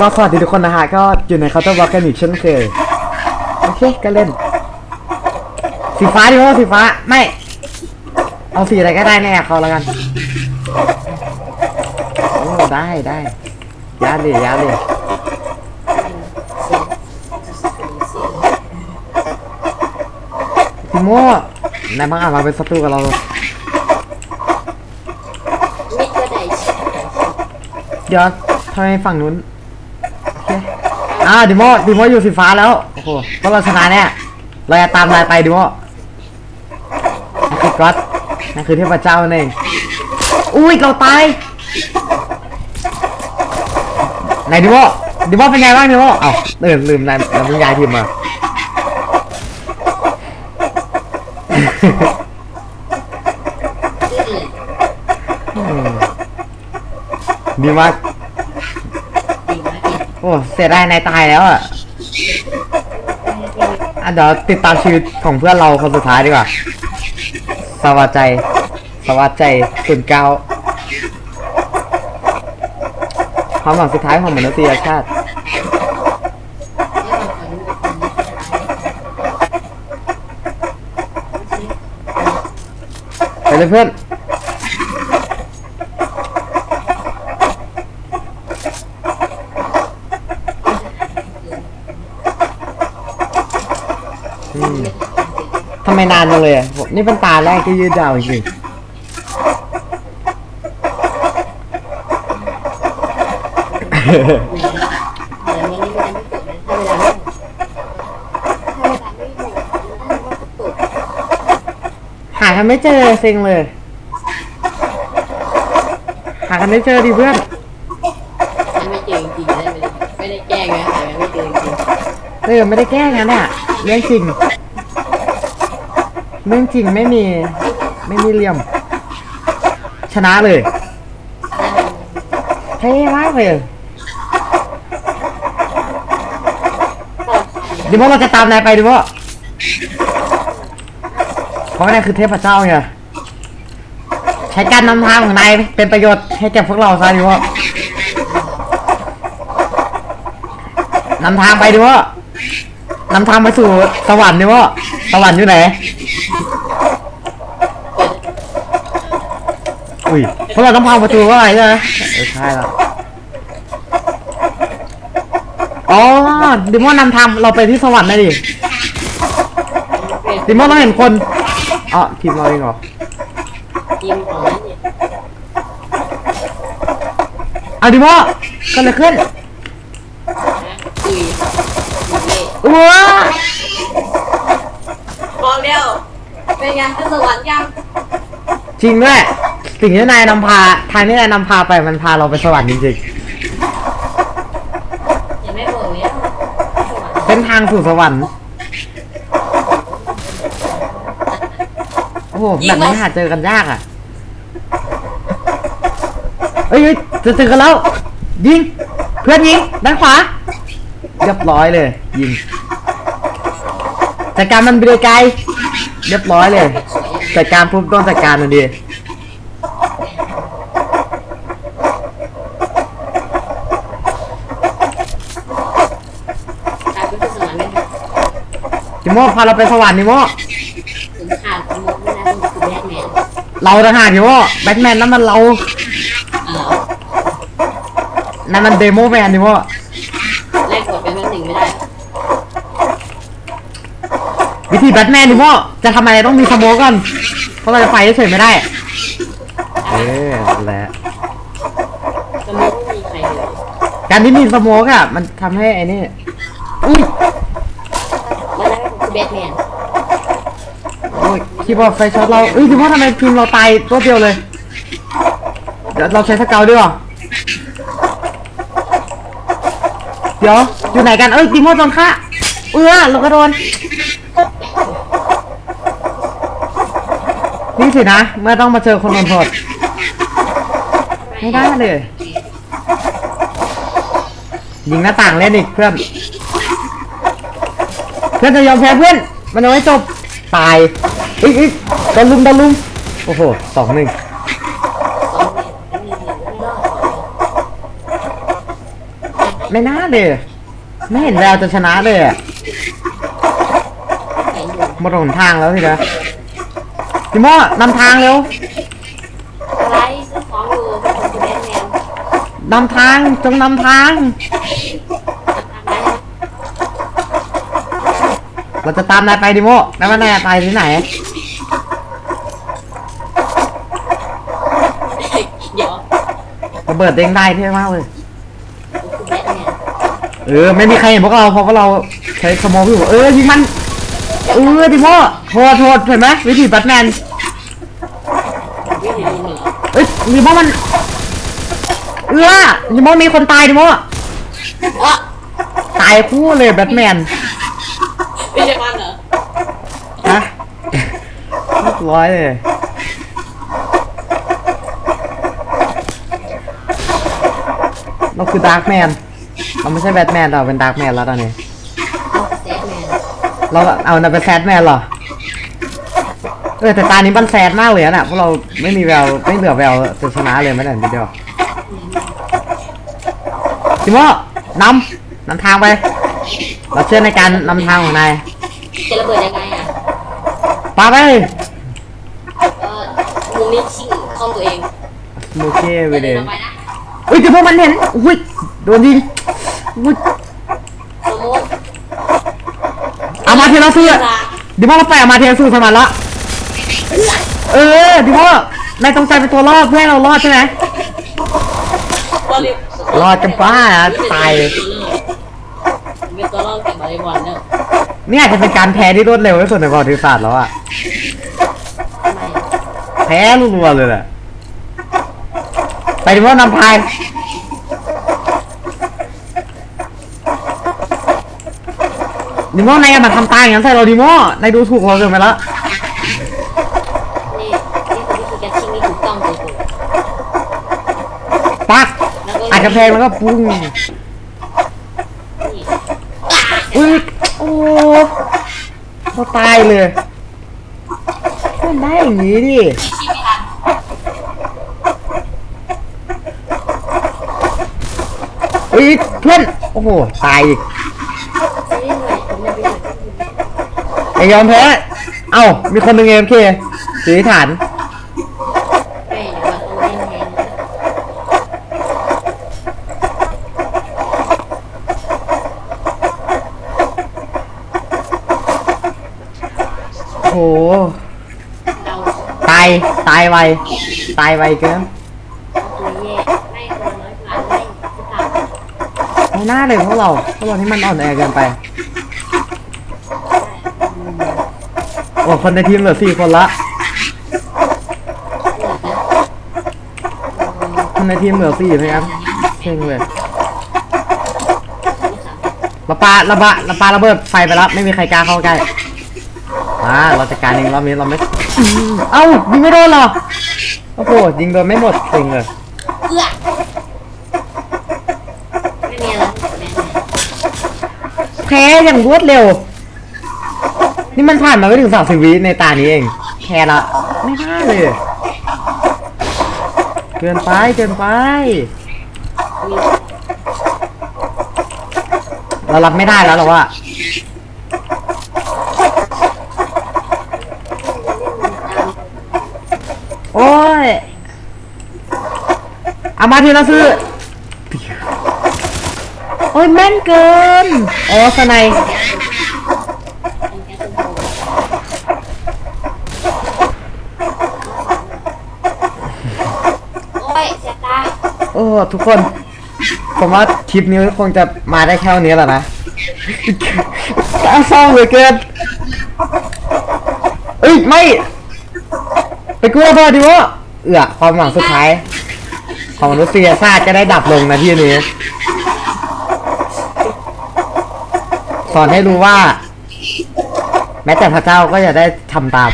ก็สวัสดีทุกคนนะฮะ ก็อยู่ในเคาน์เตอร์บล็อกกันอีกเช่นเคย โอเค ก็เล่น สีฟ้าดีกว่าสีฟ้า ไม่ เอาสีอะไรก็ได้แน่เขาแล้วกัน โอ้ได้ได้ยาเลยยาเลยพี่โม่นายบังอาจมาเป็นศัตรูกับเรา มิดก็ได้ใช่เดี๋ยวทำไมฝั่งนู้นโอเค อ่าดิโมดิโมอยู่สีฟ้าแล้ว โอ้โหพวกเราชนะแน่เราจะตามนายไปดิโมนั่นคือก๊อตนั่นคือเทพเจ้านั่นเองอุ้ยเราตายไหนดิโมดิโมเป็นไงบ้างดิโมเอ้าลืมลืมนายนายเพิ่งย้ายทีมมาอืมดีมากดีมากเลย โอ้เสียดายนายตายแล้วอะอะเดี๋ยวติดตามชีวิตของเพื่อนเราคนสุดท้ายดีกว่า สวัสดีสวัสดีสุนเก้าความหวังสุดท้ายของมนุษยชาติไปเลยเพื่อน ทำไมนานจังเลยอะผมนี่เป็นตาแรกที่ยืดยาวจริงเดี๋ยววันนี้มันจะไม่ตกนะถ้าเวลาไม่ถ้าเวลาไม่หมดมันก็ตกๆหากันไม่เจอเซ็งเลย หากันไม่เจอดิเพื่อนถ้าไม่เจอจริงๆได้ไม่ได้ไม่ได้แกล้งนะแต่ไม่เจอจริงเออไม่ได้แกล้งนะเนี่ยเรื่องจริง เรื่องจริงไม่มี ไม่มีเหลี่ยม ชนะเลยเท่มากเลยดิโมเราจะตามนายไปดิโมเพราะว่านายคือเทพเจ้าไงใช้การนำทางของนายเป็นประโยชน์ให้แก่พวกเราซะดิโมนำทางไปดิโมนำทางไปสู่สวรรค์ดิโม สวรรค์อยู่ไหน อุ้ยพวกเราต้องพังประตูเข้าไปใช่ไหมเออใช่แล้วอ๋อดิโมนำทางเราไปที่สวรรค์นะดิๆดิโมเราเห็นคนอ๋อทีมเราเองเหรอทีมของนั้นเนี่ยเอาดิโมก็เลยขึ้นนะคุยเละว้า บอกเร็วเป็นไงขึ้นสวรรค์ยังจริงด้วยสิ่งที่นายนำพาทางที่นายนำพาไปมันพาเราไปสวรรค์จริงยังไม่บอกเนี่ยสวรรค์ๆเส้นทางสู่สวรรค์โอ้โหแบบนี้หาเจอกันยากอะเอ้ยเอ้ยจะเจอกันแล้ว ยิง เพื่อนยิงด้านขวาเรียบร้อยเลย ยิงจัดการมันไปเลยไกล เรียบร้อยเลยจัดการปุ๊บต้องจัดการมันดีกลายเป็นขึ้นสวรรค์เลยนิโมพาเราไปสวรรค์นิโมถึงขาดสมมติไม่ได้เป็นคือแบทแมนเราต่างหากนิโมแบทแมนนั่นมันเรา อ้าวนั่นมันเดโมแมนนิโม วิธีแบทแมนนิโมจะทำอะไรต้องมีสโมกก่อนเพราะเราจะไปเฉยๆไม่ได้เออนั่นแหละสมมติไม่มีใครเลยการที่มีสโมกอะ มันทำให้ไอ้นี่อุ้ยแล้วนั่นก็คือแบทแมนโอ้ยคีย์บอร์ดไฟช็อตเราเอ้ยนิโมทำไมทีมเราตายตัวเดียวเลยเดี๋ยวเราใช้สเกลด้วยเหรอเดี๋ยวอยู่ไหนกันเอ้ยดิโมโดนฆ่าเอื้อเราก็โดน นี่สินะ เมื่อต้องมาเจอคนโดนไม่ได้เลย ยิงหน้าต่างเล่นอีกเพื่อน เพื่อนจะยอมแพ้เพื่อน มันยังไม่จบ ตายอีกอีกตะลุมตะลุมโอ้โหสองหนึ่งไม่น่าเลย ไม่เห็นแววจะชนะเลยอะแข่งอยู่หมดหนทางแล้วสินะ ดิโม่นำทางเร็วอะไรซื้อของอยู่เป็นของคุณแม่แมวนำทางจงนำทาง เราจะตามนายไปดิโม่นายว่านายไปที่ไหน เดี๋ยวระเบิดเด้งได้เท่มากเลยคุณแม่แมวเออ ไม่มีใครเห็นพวกเราเพราะว่าเราใช้สโมองอยู่เออยิงมัน เออดิโม่โทษโทษเห็นไหมวิธีแบทแมน วิ่งหนีเหนือ เอ้ยดิโม่มันเออดิโม่มีคนตายดิโม่อะตายคู่เลยแบทแมนไม่ใช่มันเหรอฮะเรียบร้อยเลยเราคือดาร์กแมนเราไม่ใช่แบทแมนเราเป็นดาร์กแมนแล้วตอนนี้เอาแซดแมนเราเอาน่ะเป็นแซดแมนเหรอ เออแต่ตานี้มันแซดมากเลยอะน่ะพวกเราไม่มีแววไม่เหลือแววจะชนะเลยแม้แต่นิดเดียวจิโม่นำนำทางไปเราเชื่อในการนำทางของนายจะระเบิดยังไงอะปาไปเออมุมนี้ชิงคอมตัวเองโอเคไปเดิเลยนออกไปนะอุ้ยจิโม่มันเห็นอุ้ยโดนยิงอุ้ยโมโมเอามาเทเราซื้อดิโม่เราไปเอามาเทเราซื้อสมันละ เออดิโม่นายต้องใจเป็นตัวรอดเพื่อให้เรารอดใช่ไหมรอดจะบ้าเหรอตาย เป็นตัวรอดแข่งบอลเลย์บอลเนี่ยนี่อาจจะเป็นการแพ้ที่รวดเร็วที่สุดในประวัติศาสตร์แล้วอะทำไมแพ้รัวๆเลยแหละไปดิโม่นำพายดิโม่นายอย่ามาทำตายอย่างนั้นใส่เราดิโม่นายดูถูกเราเกินไปแล้ว นี่นี่คือวิธีการชิงที่ถูกต้องเลยคุณ ปัก ก็อาจจะแพงแล้วก็ปุ้งอุ้ยโอ้เราตายเลยมันได้อย่างนี้ดิอุ้ยเพื่อนโอ้โหตายอีกไอ้ยผมจะไปหาที่อื่นไอยอมแพ้เอ้ามีคนหนึ่งเอ็มเคสีฐาน แม่เดี๋ยวมาต้องเล่นแทนนะ โอ้โห เรา ตาย ตายไว ตายไวเกินไม่น่าไม่จะตามไม่น่าเลยพวกเราพวกเราที่มันอ่อนแอเกินไป โอ้ คนในทีมเหลือสี่คนละ คนในทีมเหลือสี่เลยครับเพ่งเลยระปาระบะระปาระเบิดไฟไปแล้วไม่มีใครกล้าเข้าใกล้ อ่าเราจัดการเองรอบนี้เราไม่เอ้ายิงไม่โดนเหรอโอ้โหยิงโดนไม่หมดเซ็งเลยเอื้อไม่มีอะไรแพ้อย่างรวดเร็ว นี่มันผ่านมาไม่ถึงสามสิบวิในตานี้เองแพ้ละไม่ได้เลยเกินไปเกินไป เรารับไม่ได้แล้วหรอว่า โอ้ยเอามาทีละซื้อ โอ้ยแม่นเกินอ๋อสไนยเป็นโอ้ยเสียตาโอ้ทุกคน ผมว่าคลิปนี้คงจะมาได้แค่วันนี้แหละนะเศร้าเหลือเกินเอ้ยไม่ ไปกลัวพอดดิวะเอือความหวังสุดท้าย ของมนุษยชาติจะได้ดับลงนะที่นี้ สอนให้รู้ว่า แม้แต่พระเจ้าก็จะได้ทำตาม